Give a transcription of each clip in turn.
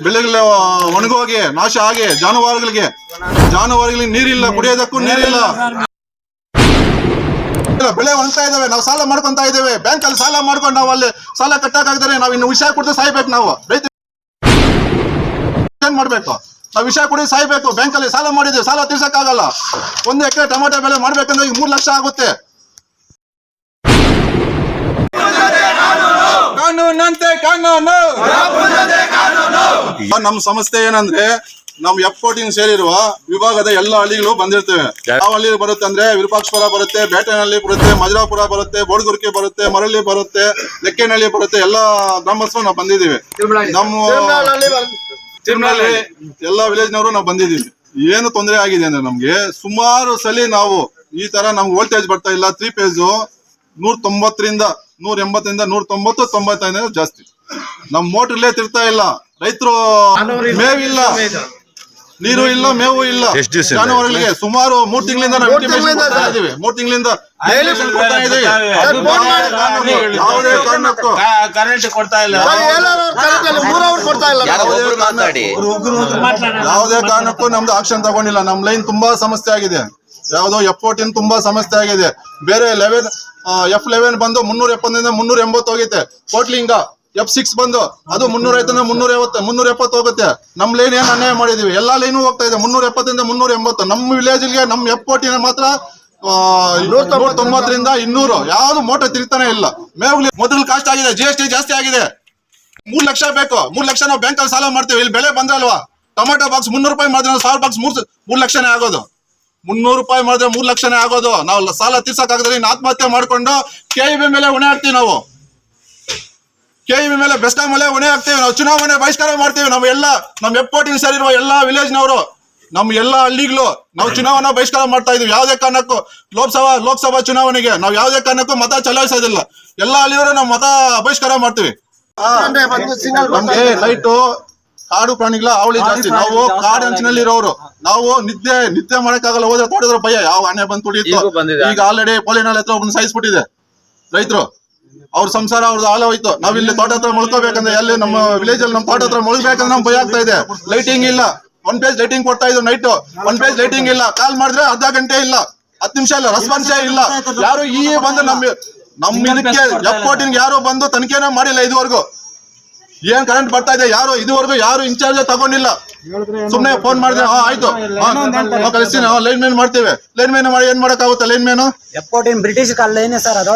ಬೆಳೆಗಳ ಒಣಗೋಗಿ ನಾಶ ಆಗಿ, ಜಾನುವಾರುಗಳಿಗೆ. ಜಾನುವಾರುಗಳಿಗೆ ನೀರಿಲ್ಲ, ಕುಡಿಯೋದಕ್ಕೂ ನೀರಿಲ್ಲ. ಬೆಳೆ ಒಣಗ್ತಾ ಇದಾವೆ, ನಾವು ಸಾಲ ಮಾಡ್ಕೊಂತ ಇದ್ದೇವೆ. ಬ್ಯಾಂಕ್ ಅಲ್ಲಿ ಸಾಲ ಮಾಡ್ಕೊಂಡು ನಾವು ಅಲ್ಲಿ ಸಾಲ ಕಟ್ಟಕ್ಕಾಗದರೆ ನಾವು ಇನ್ನು ವಿಷಯ ಕುಡಿದು ಸಾಯ್ಬೇಕು ನಾವು. ಏನ್ ಮಾಡ್ಬೇಕು? ನಾವು ವಿಷಯ ಕುಡಿದು ಸಾಯ್ಬೇಕು. ಬ್ಯಾಂಕ್ ಅಲ್ಲಿ ಸಾಲ ಮಾಡಿದ್ವಿ ಸಾಲ ತೀರ್ಸಕ್ಕಾಗಲ್ಲ. ಒಂದು ಎಕರೆ ಟೊಮೆಟೊ ಬೆಳೆ ಮಾಡ್ಬೇಕಂದ್ರೆ ಈಗ ಮೂರ್ ಲಕ್ಷ ಆಗುತ್ತೆ. ಕಾನೂನಂತೆ ಕಾನೂನು. ನಮ್ಮ ಸಂಸ್ಥೆ ಏನಂದ್ರೆ ನಮ್ ಎಫ್ ಫೋರ್ಟೀನ್ ಸೇರಿರುವ ವಿಭಾಗದ ಎಲ್ಲಾ ಹಳ್ಳಿಗಳು ಬಂದಿರ್ತೇವೆ. ಯಾವ ಹಳ್ಳಿ ಬರುತ್ತೆ ಅಂದ್ರೆ ವಿರೂಪಾಕ್ಷಪುರ ಬರುತ್ತೆ ಬೇಟೆನಹಳ್ಳಿ ಬರುತ್ತೆ ಮಜರಾಪುರ ಬರುತ್ತೆ ಬೋಡ್ಗುರ್ಕಿ ಬರುತ್ತೆ ಮರಳಿ ಬರುತ್ತೆ ಲೆಕ್ಕೇನಹಳ್ಳಿ ಬರುತ್ತೆ ಎಲ್ಲ ಗ್ರಾಮಸ್ಥರು ನಾವು ಬಂದಿದ್ದೀವಿ. ನಮ್ಮ ಎಲ್ಲಾ ಎಲ್ಲ ವಿಲೇಜ್ನವರು ನಾವು ಬಂದಿದ್ದೀವಿ. ಏನು ತೊಂದರೆ ಆಗಿದೆ ಅಂದ್ರೆ ನಮ್ಗೆ ಸುಮಾರು ಸಲಿ ನಾವು ಈ ತರ ನಮ್ಗೆ ವೋಲ್ಟೇಜ್ ಬರ್ತಾ ಇಲ್ಲ ತ್ರೀ ಪೇಜು ನೂರ ತೊಂಬತ್ತರಿಂದ ನೂರ ಎಂಬತ್ತರಿಂದ ನೂರ ತೊಂಬತ್ತು ತೊಂಬತ್ತೈದು ಜಾಸ್ತಿ. ನಮ್ ಮೋಟ್ರಲ್ಲೇ ತಿರ್ತಾ ಇಲ್ಲ. ರೈತರು ಮೇವಿಲ್ಲ. ನೀರು ಇಲ್ಲ ಮೇವು ಇಲ್ಲ. ಜಾನುವಾರುಗಳಿಗೆ ಸುಮಾರು ಮೂರ್ ತಿಂಗಳಿಂದ ಇದೀವಿ. ಮೂರ್ ತಿಂಗಳಿಂದ intimation ಕೊಡ್ತಾ ಇದೀವಿ. ಸರ್, ಫೋನ್ ಮಾಡಿ. ಯಾವುದೇ ಕಾರಣಕ್ಕೂ. ಕರೆಂಟ್ ಕೊಡ್ತಾ ಇಲ್ಲ ಮೂರ್ ಅವರ್ ಕೊಡ್ತಾ ಇಲ್ಲ. ಯಾವುದೇ ಕಾರಣ- ಯಾವುದೇ ಕಾರಣಕ್ಕೂ ನಮ್ದು ಆಕ್ಷನ್ ತಗೊಂಡಿಲ್ಲ. ನಮ್ ಲೈನ್ ತುಂಬಾ ಸಮಸ್ಯೆ ಆಗಿದೆ. ಯಾವ್ದೋ ಎಫ್ ಫೋರ್ಟೀನ್ ತುಂಬಾ ಸಮಸ್ಯೆ ಆಗಿದೆ. ಬೇರೆ ಲೆವೆನ್ ಎಫ್ ಲೆವೆನ್ ಬಂದು ಮುನ್ನೂರ ಎಪ್ಪತ್ತರಿಂದ ಮುನ್ನೂರ ಎಂಬತ್ತು ಹೋಗುತ್ತೆ. ಕೋಟ್ಲಿಂಗ ಎಫ್ ಸಿಕ್ಸ್ ಬಂದು, ಅದು ಮುನ್ನೂರ ಐತಂದ್ರೆ ಮುನ್ನೂರ ಐವತ್ತು ಮುನ್ನೂರ ಎಪ್ಪತ್ತು ಹೋಗುತ್ತೆ. ನಮ್ ಲೈನ್ ಏನ್ ಅನ್ಯಾಯ ಮಾಡಿದೀವಿ? ಎಲ್ಲಾ ಲೈನು ಹೋಗ್ತಾ ಇದೆ. ಮುನ್ನೂರ ಎಪ್ಪತ್ತರಿಂದ ಮುನ್ನೂರ ಎಂಬತ್ತು. ನಮ್ಮ ವಿಲೇಜ್ಗೆ ನಮ್ ಎಫ್ ಫೋರ್ಟೀನ್ ಮಾತ್ರ ತೊಂಬತ್ತರಿಂದ ಇನ್ನೂರು. ಯಾವ್ದು ಮೋಟರ್ ತಿರುಗ್ತಾನೆ ಇಲ್ಲ. ಮೇವ್ಲಿ ಮೊದಲು ಕಾಸ್ಟ್ ಆಗಿದೆ. ಜಿ ಎಸ್ ಟಿ ಜಾಸ್ತಿ ಆಗಿದೆ. ಮೂರ್ ಲಕ್ಷ ಬೇಕು. ಮೂರ್ ಲಕ್ಷ ನಾವು ಬ್ಯಾಂಕ್ ಅಲ್ಲಿ ಸಾಲ ಮಾಡ್ತೀವಿ. ಇಲ್ಲಿ ಬೆಳೆ ಬಂದ್ರಲ್ವಾ ಟೊಮೆಟೊ ಬಾಕ್ಸ್ ಮುನ್ನೂರು ರೂಪಾಯಿ ಮಾಡಿದ್ರೆ ಸಾವಿರ ಬಾಕ್ಸ್ ಮೂರ್ ಮೂರ್ ಲಕ್ಷನೇ ಆಗೋದು. ಮುನ್ನೂರು ರೂಪಾಯಿ ಮಾಡಿದ್ರೆ ಮೂರ್ ಲಕ್ಷನೇ ಆಗೋದು. ನಾವು ಸಾಲ ತೀರ್ಸಕ್ಕಾಗದ್ರೆ ಇನ್ನು ಆತ್ಮಹತ್ಯೆ ಮಾಡ್ಕೊಂಡು ಕೆ ಇ ಬಿ ಮೇಲೆ ಹೊಣೆ ಹಾಕ್ತೀವಿ ನಾವು. ಕೆ ಇ ಬಿ ಮೇಲೆ ಬೆಸ್ಟ್ ಮೇಲೆ ಹೊಣೆ ಹಾಕ್ತೀವಿ. ನಾವು ಚುನಾವಣೆ ಬಹಿಷ್ಕಾರ ಮಾಡ್ತೀವಿ. ನಾವು ಎಲ್ಲ ನಮ್ಮ ಎಪ್ಪೋಟಿನ ಸೇರಿರುವ ಎಲ್ಲಾ ವಿಲೇಜ್ ನವರು ನಮ್ಮ ಎಲ್ಲಾ ಹಳ್ಳಿಗಳು ನಾವು ಚುನಾವಣಾ ಬಹಿಷ್ಕಾರ ಮಾಡ್ತಾ ಇದೀವಿ ಯಾವ್ದೇ ಕಾರಣಕ್ಕೂ ಲೋಕಸಭಾ ಲೋಕಸಭಾ ಚುನಾವಣೆಗೆ ನಾವು ಯಾವ್ದೇ ಕಾರಣಕ್ಕೂ ಮತ ಚಲಾಯಿಸೋದಿಲ್ಲ. ಎಲ್ಲಾ ಹಳ್ಳಿಯವರು ನಾವು ಮತ ಬಹಿಷ್ಕಾರ ಮಾಡ್ತೀವಿ. ನಮ್ಗೆ ಲೈಟು ಕಾಡು ಪ್ರಾಣಿಗಳ ಅವಳಿ ಜಾಸ್ತಿ. ನಾವು ಕಾಡು ಅಂಚಿನಲ್ಲಿ ಇರೋರು ನಾವು ನಿದ್ದೆ ನಿದ್ದೆ ಮಾಡಕ್ಕಾಗಲ್ಲ ಹೋದ್ರೆ ತೋಟದ್ರ ಭಯ. ಯಾವ ಆನೆ ಬಂದು ತುಳಿಯುತ್ತೋ. ಈಗೂ ಬಂದಿದೆ. ಈಗ ಆಲ್ರೆಡಿ ಪೋಲಿನಲ್ಲಿ ಹತ್ರ ಒಬ್ಬನ ಸಾಯಿಸ್ಬಿಟ್ಟಿದೆ. ರೈತರು. ಅವ್ರ ಸಂಸಾರ ಅವ್ರದ್ದು ಹಾಳ ಹೋಯ್ತು. ನಾವ್ ಇಲ್ಲಿ ತೋಟ ಹತ್ರ ಮುಳ್ಕೋಬೇಕಂದ್ರೆ ಎಲ್ಲಿ ನಮ್ಮ ವಿಲೇಜ್ ಅಲ್ಲಿ ನಮ್ಮ ತೋಟ ಹತ್ರ ಮುಳುಗ್ಬೇಕಂದ್ರೆ ನಮ್ ಭಯ ಆಗ್ತಾ ಇದೆ. ಲೈಟಿಂಗ್ ಇಲ್ಲ. ಒನ್ ಪೇಜ್ ಲೈಟಿಂಗ್ ಕೊಡ್ತಾ ಇದ್ರು ನೈಟ್ ಒನ್ ಪೇಜ್ ಲೈಟಿಂಗ್ ಇಲ್ಲ. ಕಾಲ್ ಮಾಡಿದ್ರೆ ಅರ್ಧ ಗಂಟೆ ಇಲ್ಲ. ಹತ್ತು ನಿಮಿಷ ಇಲ್ಲ. ರೆಸ್ಪಾನ್ಸೇ ಇಲ್ಲ. ಯಾರು ಈ ಬಂದು ನಮ್ಮ ನಮ್ಮ ಇದಕ್ಕೆ ಎಫ್ ಯಾರು ಬಂದು ತನಿಖೆನೇ ಮಾಡಿಲ್ಲ ಇದುವರೆಗೂ. ಏನ್ ಕರೆಂಟ್ ಬರ್ತಾ ಇದೆ? ಯಾರು? ಇದುವರೆಗೂ ಯಾರು ಇನ್ಚಾರ್ಜ್ ತಗೊಂಡಿಲ್ಲ. ಸುಮ್ನೆ ಫೋನ್ ಮಾಡಿದ್ರೆ ಹಾ ಆಯ್ತು. ಕಳಿಸ್ತೀನಿ. ಲೈನ್ ಮೇನ್ ಮಾಡ್ತೇವೆ. ಲೈನ್ ಮೇನ್ ಮಾಡಿ ಏನ್ ಮಾಡಕ್ಕಾಗುತ್ತೆ? ಲೈನ್ ಮ್ಯಾನ್ ಎಪ್ಪೋಟಿನ್ ಬ್ರಿಟಿಷ್ ಕಾಲೇನೆ ಸರ್ ಅದು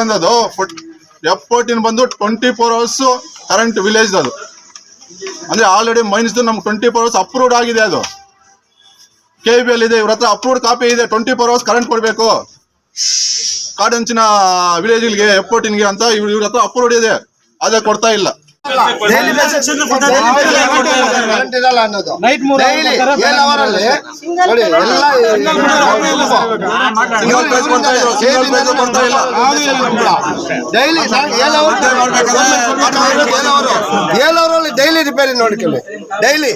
ಬಂದದು? ಎಪ್ಪೋಟಿನ್ ಬಂದು twenty four hours current village ಅದು. ಅಂದ್ರೆ ಆಲ್ರೆಡಿ ಮೈನ್ಸ್ ನಮ್ಗೆ ಟ್ವೆಂಟಿ ಫೋರ್ ಅವರ್ಸ್ ಅಪ್ರೂವ್ಡ್ ಆಗಿದೆ ಅದು. ಕೆ ಬಿ ಎಲ್ ಇದೆ ಇವ್ರ ಹತ್ರ ಅಪ್ರೂವ್ಡ್ ಕಾಪಿ ಇದೆ. ಟ್ವೆಂಟಿ ಫೋರ್ ಅವರ್ಸ್ ಕರೆಂಟ್ ಕೊಡ್ಬೇಕು. ಕಾಡಂಚಿನ ವಿಲೇಜ್ಗಳಿಗೆ ಎಫ್ ಫೋರ್ಟೀನ್ಗೆ ಅಂತ ಇವ್ರ ಇವ್ರ ಹತ್ರ ಅಪ್ರೂವ್ ಇದೆ ಅದೇ ಕೊಡ್ತಾ ಇಲ್ಲ. ಡೈಲಿ ರಿಪೇರಿ ನೋಡ್ಕೊಳ್ಳಿ. ಡೈಲಿ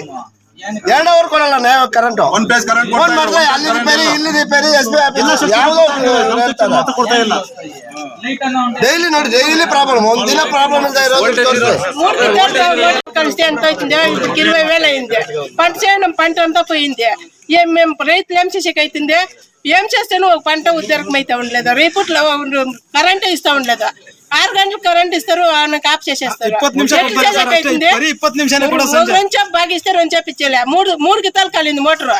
ಎರಡು ಅವರ್ ಕೊಡಲ್ಲ ನ್ಯಾಯ current one page current phone ಮಾಡಿದ್ರೆ ಅಲ್ಲಿ ರಿಪೇರಿ ಇಲ್ಲಿ ರಿಪೇರಿ ಎಸ್ ಬಿ ಆಫೀಸ್ ಯಾವುದೋ ಡೈಲಿ ನೋಡಿ ಡೈಲಿ ప్రాబ్లం ಒಂದ್ ದಿನ ప్రాబ్లం ಇಲ್ಲದೆ ಇರೋದು ತೋರಿಸಿ మూడు గిట్టాలు కలిసి ఎంత అవుతుంది ఇప్పటికి ఇరవై వేలు అయింది పంట చేయడం పంట అంతా పోయింది ఏం మేము రైతులు ఏం చేసేకి అవుతుంది ఏం చేస్తేనూ ఒక పంట ఉద్దరకం అయితే ఉండలేదు రేపుట్లో కరెంట్ ఇస్తా ఉండలేదు ఆరు గంటలకు కరెంట్ ఇస్తారు ఆయనకు ఆఫ్ చేసేస్తారు. రెండు బాగా ఇస్తే రెండు చెప్పు ఇచ్చేలే మూడు మూడు గిత్తాలు కాలింది మోటార్.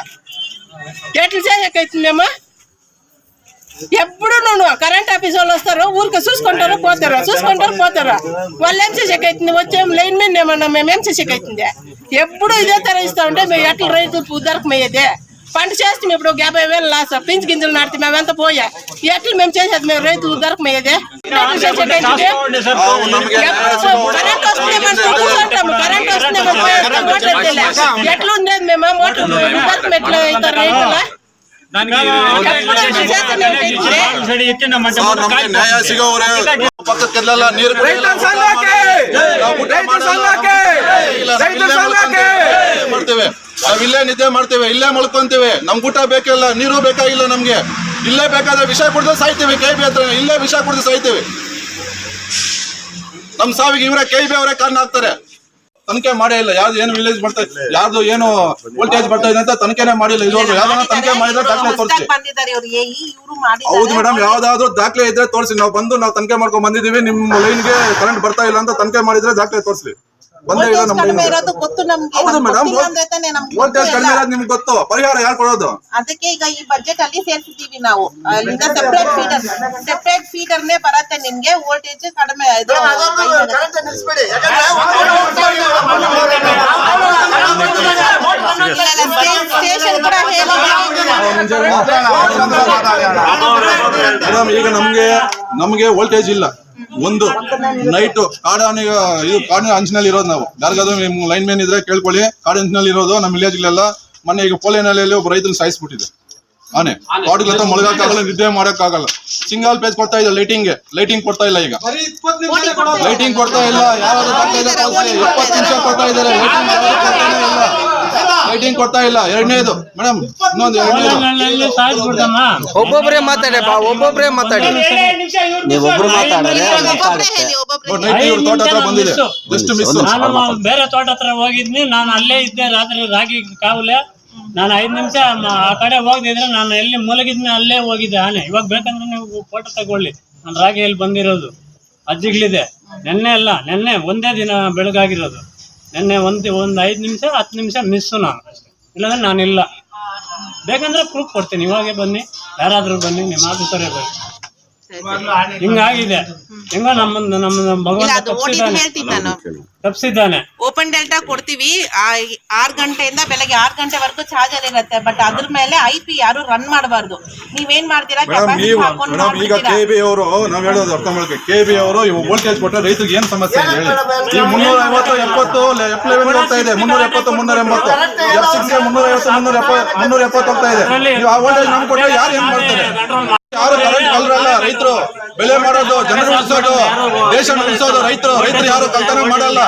ఎట్లా చేసేకి అవుతుంది మేము ఎప్పుడు నువ్వు కరెంట్ ఆఫీస్ వాళ్ళు వస్తారు ఊరికి చూసుకుంటారు పోతారు చూసుకుంటారు పోతారు. వాళ్ళు ఏం అవుతుంది వచ్చే లైన్ మీద ఏమన్నా మేము ఏం అవుతుంది ఎప్పుడు ఇదే తర ఇస్తా ఉంటే మేము ఎట్లా రైతు ఉద్దరకమయ్యేది పంట చేస్తాం ఇప్పుడు యాభై వేలు లాస్. పింఛ గింజలు నాటితే మేము ఎంత పోయా? ఎట్లా మేము చేసేది? మేము రైతు ఉద్దరకమయ్యేది ఎట్లా చేసేకి అవుతుంది? ఎప్పుడు కరెంట్ వస్తుంది మనం కూర్చుంటాము కరెంట్ వస్తుంది. మనం పోయేస్తాం, మోటార్ ఎత్తేలే. ఎట్లా ఉండేది మేము? మోటార్ ఎట్లా అవుతారు రైతులు? ನಮ್ಗೆ ನ್ಯಾಯ ಸಿಗೋವ್ರೆ ಪಕ್ಕಕ್ಕೆಲ್ಲ ನೀರು. ಮಾಡ್ತೇವೆ ನಾವ್ ಇಲ್ಲೇ ನಿದ್ದೆ ಮಾಡ್ತೇವೆ. ಇಲ್ಲೇ ಮಲ್ಕೊಂತೇವೆ. ನಮ್ ಊಟ ಬೇಕಿಲ್ಲ ನೀರು ಬೇಕಾಗಿಲ್ಲ ನಮ್ಗೆ? ಇಲ್ಲೇ ಬೇಕಾದ್ರೆ ವಿಷ ಕುಡಿದ್ರೆ ಸಾಯ್ತೇವೆ ಕೈ ಬಿ ಹತ್ರ. ಇಲ್ಲೇ ವಿಷ ಕುಡಿದ್ರೆ ಸಾಯ್ತೇವೆ. ನಮ್ ಸಾವಿಗೆ ಇವರೇ ಕೈ ಬಿ ಅವರೇ ಕಾರಣ ಆಗ್ತಾರೆ ತನಿಖೆ ಮಾಡೇ ಇಲ್ಲ. ಯಾವ್ದು ಏನು ವಿಲೇಜ್ ಬರ್ತಾ ಯಾವ್ದು ಏನು ವೋಲ್ಟೇಜ್ ಬರ್ತಾ ಇದೆ ಅಂತ ತನಿಖೆನೆ ಮಾಡಿಲ್ಲ. ಇದುವರೆಗೂ ಯಾವ್ದಾದ್ರು ತನಿಖೆ ಮಾಡಿದ್ರೆ ದಾಖಲೆ ತೋರಿಸಿ ಹೌದು ಮೇಡಮ್ ಯಾವ್ದಾದ್ರು ದಾಖಲೆ ಇದ್ರೆ ತೋರಿಸಿ ನಾವು ಬಂದು ನಾವು ತನಿಖೆ ಮಾಡ್ಕೊಂಡ್ ಬಂದಿದೀವಿ ನಿಮ್ ಲೈನ್ಗೆ ಕರೆಂಟ್ ಬರ್ತಾ ಇಲ್ಲ ಅಂತ ತನಿಖೆ ಮಾಡಿದ್ರೆ ದಾಖಲೆ ತೋರಿಸ್ಲಿ. ಕಡಿಮೆ ಇರೋದು. ಗೊತ್ತು ನಮ್ಗೆ. ಹೌದು ನಮ್ಗೆ ಮೇಡಮ್ ಗೊತ್ತಿಲ್ಲ ಅಂದ್ರೆ ತಾನೇ ನಮ್ಗೆ ವೋಲ್ಟೇಜ್ ಕಡಿಮೆ ಇರೋದು ನಿಮ್ಗೆ ಗೊತ್ತು. ಪರಿಹಾರ ಯಾರು ಕೊಡೋದು? ಅದಕ್ಕೆ ಈಗ ಈ ಬಜೆಟ್ ಅಲ್ಲಿ ಸೇರ್ಸಿದೀವಿ ನಾವು. ಅಲ್ಲಿಂದ ಸೆಪರೇಟ್ ಫೀಡರ್ ಸೆಪರೇಟ್ ಫೀಡರ್ ನೇ ಬರತ್ತೆ ನಿಮ್ಗೆ ವೋಲ್ಟೇಜ್ ಕಡಿಮೆ ಇದು. ಸ್ಟೇಷನ್ ಕೂಡ ಮೇಡಮ್ ಈಗ ನಮ್ಗೆ ನಮ್ಗೆ ವೋಲ್ಟೇಜ್ ಇಲ್ಲ. ಒಂದು ನೈಟ್ ಕಾಡಾನೆ ಇದು ಕಾಡಿನ ಅಂಚಿನಲ್ಲಿ ಇರೋದು ನಾವು. ಯಾರಿಗಾದ್ರೂ ನಿಮ್ ಲೈನ್ ಮೇನ್ ಇದ್ರೆ ಕೇಳ್ಕೊಳ್ಳಿ. ಕಾಡಿನ ಅಂಚಿನಲ್ಲಿ ಇರೋದು ನಮ್ಮ ವಿಲೇಜ್ಗಳೆಲ್ಲ. ಮೊನ್ನೆ ಈಗ ಪೋಲಿನಲ್ಲಿ ಒಬ್ಬ ರೈತನ ಸಾಯಿಸ್ಬಿಟ್ಟಿದೆ. ಆನೆ. ಕಾಡುಗಳತ್ತ ಮೊಳಗಾಕಾಗಲ್ಲ ನಿದ್ದೆ ಮಾಡೋಕ್ಕಾಗಲ್ಲ. ಸಿಂಗಲ್ ಪೇಜ್ ಕೊಡ್ತಾ ಇದೆ ಲೈಟಿಂಗ್. ಲೈಟಿಂಗ್ ಕೊಡ್ತಾ ಇಲ್ಲ ಈಗ. ಲೈಟಿಂಗ್ ಕೊಡ್ತಾ ಇಲ್ಲ. ಇದ್ದಾರೆ ಇಪ್ಪತ್ತು ನಿಮಿಷ ಕೊಡ್ತಾ ಇದ್ದಾರೆ. ಲೈಟಿಂಗ್ ಇಲ್ಲ. ಲೈಟಿಂಗ್ ಕೊಡ್ತಾ ಇಲ್ಲ. ಎರಡನೇದು. ಮೇಡಮ್ ಇನ್ನೊಂದು ಎರಡನೇದು. ಮಾತಾಡಿ ಬಾ ಒಬ್ಬೊಬ್ಬರೇ ಮಾತಾಡಿ. ನೀವೊಬ್ರು ಮಾತಾಡಿದ್ರೆ ನೋಡಿ, ನೈಟ್ ಇವ್ರ ತೋಟ ಹತ್ರ ಬಂದಿದೆ. ಜಸ್ಟ್ ಮಿಸ್ ನಾನು ಬೇರೆ ತೋಟ ಹತ್ರ ಹೋಗಿದ್ನಿ. ನಾನು ಅಲ್ಲೇ ಇದ್ದೆ ರಾತ್ರಿ ರಾಗಿ ಕಾವಲೆ. ನಾನು ಐದ್ ನಿಮಿಷ ಆ ಕಡೆ ಹೋಗದಿದ್ರೆ ನಾನು ಎಲ್ಲಿ ಮಲಗಿದ್ನಿ ಅಲ್ಲೇ ಹೋಗಿದ್ದೆ ಆನೆ. ಇವಾಗ ಬೇಕಂದ್ರೆ ನೀವು ಫೋಟೋ ತಗೊಳ್ಳಿ. ನಾನು ರಾಗಿಯಲ್ಲಿ ಬಂದಿರೋದು. ಅಜ್ಜಿಗಳಿದೆ. ನೆನ್ನೆ ಅಲ್ಲ ನೆನ್ನೆ ಒಂದೇ ದಿನ ಬೆಳಗಾಗಿರೋದು. ನೆನ್ನೆ ಒಂದು ಒಂದು ಐದು ನಿಮಿಷ, ಹತ್ತು ನಿಮಿಷ ಮಿಸ್ಸು ನಾನು ಅಷ್ಟೇ. ಇಲ್ಲಾಂದ್ರೆ ನಾನಿಲ್ಲ. ಬೇಕಂದ್ರೆ ಪ್ರೂಫ್ ಕೊಡ್ತೀನಿ. ಇವಾಗೆ ಬನ್ನಿ. ಯಾರಾದರೂ ಬನ್ನಿ, ನಿಮ್ಮ ಆಫೀಸರೇ ಬನ್ನಿ. ಹಿಂಗಾಗಿದೆ. ಹೆಂಗ ನಮ್ಮ ನಮ್ಮ ಭಗವಂತ ತಪ್ಪಿಸಿದ್ದಾನೆ ಓಪನ್ ಡೆಲ್ಟಾ ಕೊಡ್ತೀವಿ. ಆ- ಆರ್ ಗಂಟೆಯಿಂದ ಬೆಳಗ್ಗೆ ಆರ್ ಗಂಟೆವರೆಗೂ ಅಲ್ಲಿ ಇರುತ್ತೆ. ಬಟ್ ಅದ್ರ ಮೇಲೆ ಐ ಪಿ ಯಾರು ರನ್ ಮಾಡಬಾರ್ದು. ನೀವೇನ್ ಮಾಡ್ತೀರಾ? ಈಗ. ಕೆ ಬಿ ಅವರು ನಾವ್ ಹೇಳೋದು ಅರ್ಥ ಮಾಡ್ಕೊ ಕೆ ಬಿ ಅವರು ವೋಲ್ಟೇಜ್ ಕೊಟ್ಟರೆ ರೈತರಿಗೆ ಏನ್ ಸಮಸ್ಯೆ ಹೇಳಿ. ಮುನ್ನೂರ ಐವತ್ತು ಎಪ್ಪತ್ತು ಎಫ್ ಲೆವೆನ್ ಹೋಗ್ತಾ ಇದೆ. ಮುನ್ನೂರ ಎಪ್ಪತ್ತು ಮುನ್ನೂರ ಎಂಬತ್ತು ಎಫ್ ಸಿಕ್ಸ್ ಮುನ್ನೂರ ಐವತ್ತು ಮುನ್ನೂರ ಎಪ್ಪತ್ತು ಮುನ್ನೂರ ಎಪ್ಪತ್ತು ಹೋಗ್ತಾ ಇದೆ. ನೀವು ಆ ವೋಲ್ಟೇಜ್ ನಮ್ಗೆ ಕೊಟ್ಟರೆ ಯಾರು ಏನ್ ಮಾಡ್ತಾರೆ? ಯಾರು ಕರೆಂಟ್ ಕಲ್ರಲ್ಲ ರೈತರು. ಬೆಳೆ ಮಾಡೋದು ಜನರು ಉಳಿಸೋದು ದೇಶ ಉಳಿಸೋದು ರೈತರು. ರೈತರು ಯಾರು ಕಲ್ತನ ಮಾಡಲ್ಲ.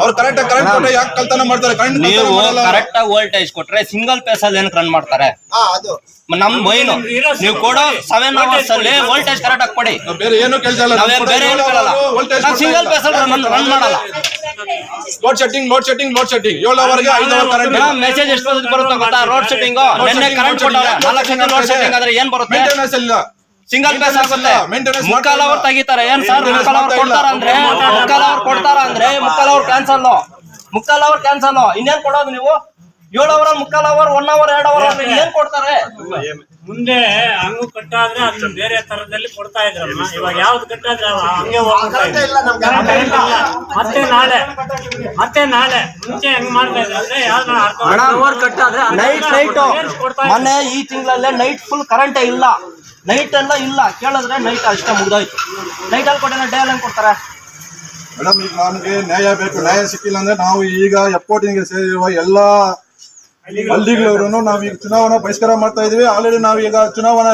ಅವ್ರು ಕರೆಕ್ಟ್ ಕರೆಂಟ್ ಕೊಟ್ಟರೆ ಯಾಕೆ ಕಲ್ತನ ಮಾಡ್ತಾರೆ? ಕರೆಂಟ್ ನೀವು ಕರೆಕ್ಟ್ ಆಗಿ ವೋಲ್ಟೇಜ್ ಕೊಟ್ರೆ ಸಿಂಗಲ್ ಪೇಸ್ ಅಲ್ಲಿ ಏನಕ್ಕೆ ರನ್ ಮಾಡ್ತಾರೆ? ಹಾ ಅದು. ಮ- ನಮ್ ಮೈನು. ನೀವು ಕೊಡೋ ಸೆವೆನ್ ಅವರ್ಸ್ ಅಲ್ಲಿ ವೋಲ್ಟೇಜ್ ಕರೆಕ್ಟ್ ಆಗಿ ಕೊಡಿ. ಬೇರೆ ಏನು ಕೇಳ್ತಾ ಇಲ್ಲ. ಬೇರೆ ಏನು ಕೇಳಲ್ಲ. ವೋಲ್ಟೇಜ್ ಸಿಂಗಲ್ ಪೇಸ್ ಅಲ್ಲಿ ರನ್ ಮಾಡಲ್ಲ. Load shedding load shedding load shedding ಏಳು ಅವರ್ಗೆ ಐದು ಅವರ್ ಕರೆಂಟ್ ಮೆಸೇಜ್ ಎಷ್ಟು ಬರುತ್ತೆ ಗೊತ್ತಾ? ರೋಡ್ ಶೆಟ್ಟಿಂಗ್ ನೆನ್ನೆ ಕರೆಂಟ್ ಕೊಟ್ಟವ್ರೆ ನಾಲ್ಕು ಸೆಕೆಂಡ್ ರೋಡ್ ಶೆಟ್ಟಿಂಗ್ ಆದ್ರೆ ಏನ್ ಬರುತ್ತೆ? ಮೇಂಟೆನೆನ್ಸ್ ಇಲ್ಲ. ಸಿಂಗಲ್ ಪೇಸ್ ಆಗುತ್ತೆ. ಮುಕ್ಕಾಲ ಅವರ್ ತೆಗಿತಾರೆ. ಏನ್ ಸರ್? ಮುಕ್ಕಾಲ್ ಅವರ್. ಕೊಡ್ತಾರ ಅಂದ್ರೆ? ಮುಕ್ಕಾಲ್ ಅವರ್ ಕೊಡ್ತಾರ ಅಂದ್ರೆ? ಮುಕ್ಕಾಲ್ ಅವರ್ ಕ್ಯಾನ್ಸಲ್ ಮುಕ್ಕಾಲ್ ಅವರ್ ಕ್ಯಾನ್ಸಲ್ ಇನ್ನೇನ್ ಕೊಡೋದು ನೀವು? ಏಳು ಅವರ್ ಮುಕ್ಕಾಲ್ ಅವರ್ ಒನ್ ಅವರ್ ಎರಡ್ ಅವರ್ ಏನ್ ಕೊಡ್ತಾರೆ? ಮುಂದೆ ಹಂಗು ಕಟ್ಟಾದ್ರೆ ಅದನ್ನ ಬೇರೆ ತರದಲ್ಲಿ ಕೊಡ್ತಾ ಇದ್ರಮ್ಮ ಇವಾಗ ಯಾವ್ದು ಕಟ್ಟಾದ್ರೆ ಹಂಗೆ ಹೋಗ್ತಾ. ಮತ್ತೆ ನಾಳೆ ಮತ್ತೆ ನಾಳೆ ಮುಂಚೆ ಹೆಂಗ್ ಮಾಡ್ತಾ ಇದ್ರೆ ಕಟ್ಟಾದ್ರೆ ನೈಟ್ ನೈಟ್ ಮೊನ್ನೆ ಈ ತಿಂಗಳಲ್ಲೇ ನೈಟ್ ಫುಲ್ ಕರೆಂಟೇ ಇಲ್ಲ. ನೈಟ್ ಎಲ್ಲ ಇಲ್ಲ. ಕೇಳಿದ್ರೆ ನೈಟ್ ಅಷ್ಟೇ ಮುಗ್ದೋಯ್ತು. ನೈಟ್ ಅಲ್ಲಿ ಕೊಟ್ಟಿನ ಡೇ ಅಲ್ಲಿ ಕೊಡ್ತಾರೆ? ಮೇಡಮ್ ಈಗ ನಮ್ಗೆ ನ್ಯಾಯ ಬೇಕು. ನ್ಯಾಯ ಸಿಕ್ಕಿಲ್ಲ ಅಂದ್ರೆ ನಾವು ಈಗ ಎಪ್ಪೋಟಿಂಗ್ ಸೇರಿರುವ ಎಲ್ಲಾ ಹಳ್ಳಿಗಳವರು ನಾವೀಗ ಚುನಾವಣಾ ಬಹಿಷ್ಕಾರ ಮಾಡ್ತಾ ಇದೀವಿ. ಆಲ್ರೆಡಿ ನಾವೀಗ ಚುನಾವಣಾ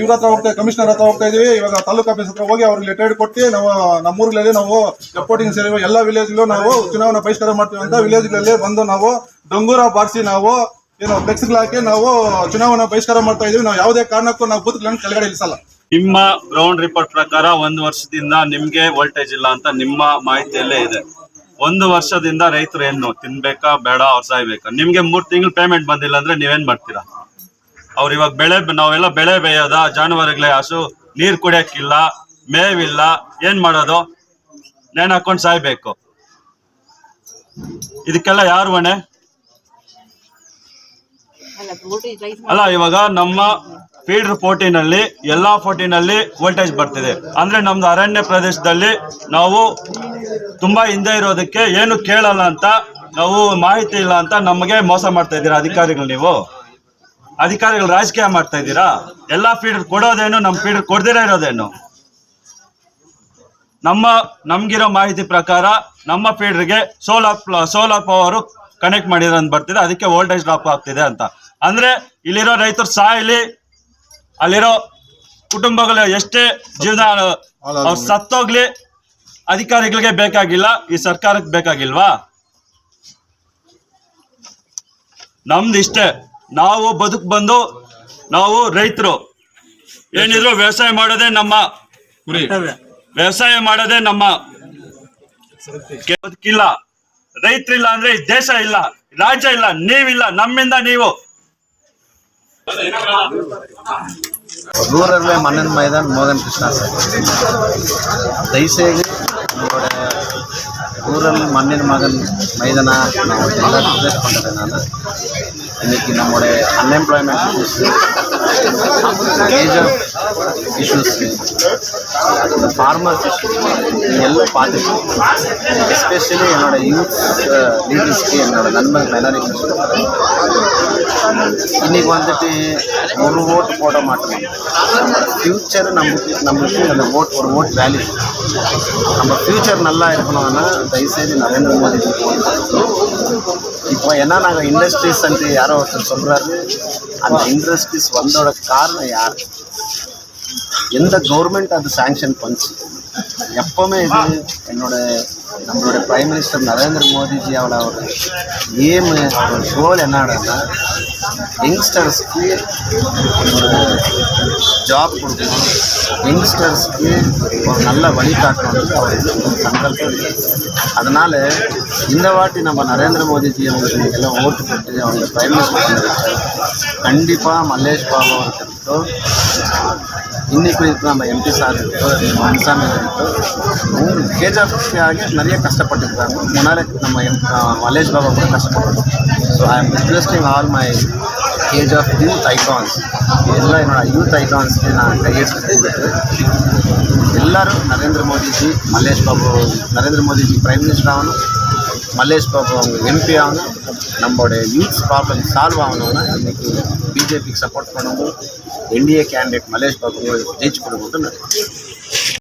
ಇವ್ರ ಹತ್ರ ಹೋಗ್ತಾ, ಕಮಿಷನರ್ ಹತ್ರ ಹೋಗ್ತಾ ಇದೀವಿ. ಇವಾಗ ತಾಲೂಕು ಆಫೀಸ್ ಹತ್ರ ಹೋಗಿ ಅವ್ರಿಗೆ ಲೆಟರ್ ಕೊಟ್ಟು ನಾವು, ನಮ್ಮೂರ್ಗಳಲ್ಲಿ ನಾವು ಸಪೋರ್ಟಿಂಗ್ ಸೇರಿರುವ ಎಲ್ಲಾ ವಿಲೇಜ್ಗಳು ನಾವು ಚುನಾವಣಾ ಬಹಿಷ್ಕಾರ ಮಾಡ್ತೀವಿ ಅಂತ ವಿಲೇಜ್ಗಳಲ್ಲಿ ಬಂದು ನಾವು ಡಂಗೂರ ಬಾರಿಸಿ ನಾವು ಏನು ಹಾಕಿ ನಾವು ಚುನಾವಣಾ ಬಹಿಷ್ಕಾರ ಮಾಡ್ತಾ ಇದೀವಿ. ನಾವು ಯಾವುದೇ ಕಾರಣಕ್ಕೂ ನಾವು ಬೂತ್ಗಳನ್ನು ಕೆಳಗಡೆ ಇಳಿಸಲ್ಲ. ನಿಮ್ಮ ಗ್ರೌಂಡ್ ರಿಪೋರ್ಟ್ ಪ್ರಕಾರ ಒಂದು ವರ್ಷದಿಂದ ನಿಮ್ಗೆ ವೋಲ್ಟೇಜ್ ಇಲ್ಲ ಅಂತ ನಿಮ್ಮ ಮಾಹಿತಿಯಲ್ಲೇ ಇದೆ. ಒಂದು ವರ್ಷದಿಂದ ರೈತರು ಏನು ತಿನ್ಬೇಕಾ ಬೇಡ ಅವ್ರು ಸಾಯ್ಬೇಕಾ? ನಿಮ್ಗೆ ಮೂರ್ ತಿಂಗಳು ಪೇಮೆಂಟ್ ಬಂದಿಲ್ಲ ಅಂದ್ರೆ ನೀವೇನ್ ಮಾಡ್ತೀರಾ? ಅವ್ರು ಇವಾಗ ಬೆಳೆ ನಾವೆಲ್ಲ ಬೆಳೆ ಬೇಯೋದ ಜಾನುವಾರುಗಳೇ ಹಸು ನೀರ್ ಕುಡಿಯಕ್ಕಿಲ್ಲ ಮೇವಿಲ್ಲ ಏನ್ ಮಾಡೋದು? ನೇಣ್ ಹಾಕೊಂಡ್ ಸಾಯ್ಬೇಕು. ಇದಕ್ಕೆಲ್ಲ ಯಾರು ಹೊಣೆ? ಅಲ್ಲ, ಇವಾಗ ನಮ್ಮ ಫೀಡ್ ಫೋರ್ಟಿನಲ್ಲಿ ಎಲ್ಲಾ ಫೋರ್ಟಿನಲ್ಲಿ ವೋಲ್ಟೇಜ್ ಬರ್ತಿದೆ. ಅಂದ್ರೆ ನಮ್ದು ಅರಣ್ಯ ಪ್ರದೇಶದಲ್ಲಿ ನಾವು ತುಂಬಾ ಹಿಂದೆ ಇರೋದಕ್ಕೆ ಏನು ಕೇಳಲ್ಲ ಅಂತ ನಾವು ಮಾಹಿತಿ ಇಲ್ಲ ಅಂತ ನಮಗೆ ಮೋಸ ಮಾಡ್ತಾ ಇದ್ದೀರಾ ಅಧಿಕಾರಿಗಳು ನೀವು? ಅಧಿಕಾರಿಗಳು ರಾಜಕೀಯ ಮಾಡ್ತಾ ಇದ್ದೀರಾ? ಎಲ್ಲಾ ಫೀಡರ್ ಕೊಡೋದೇನು ನಮ್ಮ ಫೀಡ್ ಕೊಡ್ದಿರ ಇರೋದೇನು? ನಮ್ಮ ನಮ್ಗಿರೋ ಮಾಹಿತಿ ಪ್ರಕಾರ ನಮ್ಮ ಫೀಡ್ರಿಗೆ ಸೋಲಾರ್ ಸೋಲಾರ್ ಪವರ್ ಕನೆಕ್ಟ್ ಮಾಡಿರೋ ಅಂತ ಬರ್ತಿದೆ ಅದಕ್ಕೆ ವೋಲ್ಟೇಜ್ ಡ್ರಾಪ್ ಆಗ್ತಿದೆ ಅಂತ. ಅಂದ್ರೆ ಇಲ್ಲಿರೋ ರೈತರು ಸಾಯಲಿ ಅಲ್ಲಿರೋ ಕುಟುಂಬಗಳು ಎಷ್ಟೇ ಜೀವನ ಅವ್ರು ಸತ್ತೋಗ್ಲಿ ಅಧಿಕಾರಿಗಳಿಗೆ ಬೇಕಾಗಿಲ್ಲ ಈ ಸರ್ಕಾರಕ್ಕೆ ಬೇಕಾಗಿಲ್ವಾ? ನಮ್ದಿಷ್ಟೇ ನಾವು ಬದುಕು ಬಂದು ನಾವು ರೈತರು. ಏನಿದ್ರು ವ್ಯವಸಾಯ ಮಾಡೋದೇ ನಮ್ಮ ವ್ಯವಸಾಯ ಮಾಡೋದೇ ನಮ್ಮ ಬದುಕಿಲ್ಲ. ರೈತರಿಲ್ಲ ಅಂದ್ರೆ ದೇಶ ಇಲ್ಲ ರಾಜ್ಯ ಇಲ್ಲ ನೀವಿಲ್ಲ ನಮ್ಮಿಂದ ನೀವು. ರೂರಲ್ ಮನ್ನನ್ ಮೈದಾನ್ ಮೋಹನ್ ಕೃಷ್ಣ. ಸರ್ உங்களோட ஊரல் மண்ணின் மகன் மைதனா நான் ஒரு நல்லா ரிக்வெஸ்ட் பண்ணுறேன் நான் இன்றைக்கி நம்மளுடைய unemployment issues age of issues இந்த ஃபார்மர்ஸ் இஷ்யூஸ் எல்லாம் பார்த்துட்டு எஸ்பெஷலி என்னோட யூத் லீடர்ஸ்க்கு uh, என்னோட நண்பர் மைனாரிட்டி இன்னைக்கு வந்துட்டு ஒரு ஓட்டு போட மாட்டோம். ஃப்யூச்சர் நமக்கு நம்மளுக்கு அந்த ஓட் ஒரு ஓட் வேல்யூ நம்ம ஃப்யூச்சர் நல்லா இருக்கணும்னா தயவுசெய்து நரேந்திர மோடி இப்போ என்ன நாங்கள் இண்டஸ்ட்ரீஸ் என்று யாரோ ஒருத்தர் சொல்கிறாரு அந்த இண்டஸ்ட்ரீஸ் வந்தோட காரணம் யார்? எந்த கவர்மெண்ட் அது சாங்ஷன் பண்ணுச்சு? எப்பவுமே இது என்னோட நம்மளோட பிரைம் மினிஸ்டர் நரேந்திர மோடிஜி அவளோட ஒரு ஏம் ஒரு கோல் என்னன்னா யங்ஸ்டர்ஸ்க்கு ஒரு ஜாப் கொடுக்கணும். யங்ஸ்டர்ஸ்க்கு ஒரு நல்ல வழிகாட்டணும் அவர் சங்கல்பம் அதனால் இந்த வாட்டி நம்ம நரேந்திர மோடிஜி அவங்களுக்கு எல்லாம் ஓட்டு போட்டு அவங்க பிரைம் மினிஸ்டர் பண்ணிருக்காரு கண்டிப்பாக மல்லேஷ் பாபு அவர்களுக்கும் இன்னைக்கு இருக்கிற நம்ம எம்பி சார் இருக்கட்டும் மன்சாமி இருக்கட்டும் கேஜாஃப்காக நிறைய கஷ்டப்பட்டுருக்காங்க. முன்னாடி நம்ம எம் மல்லேஷ் பாபா கூட கஷ்டப்பட்டோம். So I am requesting all my age of youth icons எல்லாம் என்னோட யூத் ஐகான்ஸ்க்கு நான் கையெழுத்து கொடுத்து எல்லாரும் நரேந்திர மோடிஜி மல்லேஷ் பாபு நரேந்திர மோடிஜி பிரைம் மினிஸ்டர் ஆகணும் மல்லேஷ் பாபு அவங்க எம்பி ஆகணும் நம்மளோட யூத்ஸ் ப்ராப்ளம் சால்வ் ஆகணும்னா இன்னைக்கு பிஜேபிக்கு சப்போர்ட் பண்ணணும் என்டிஏ கேண்டிடேட் மல்லேஷ் பாபு ஜெயிச்சு கொடுக்கணும்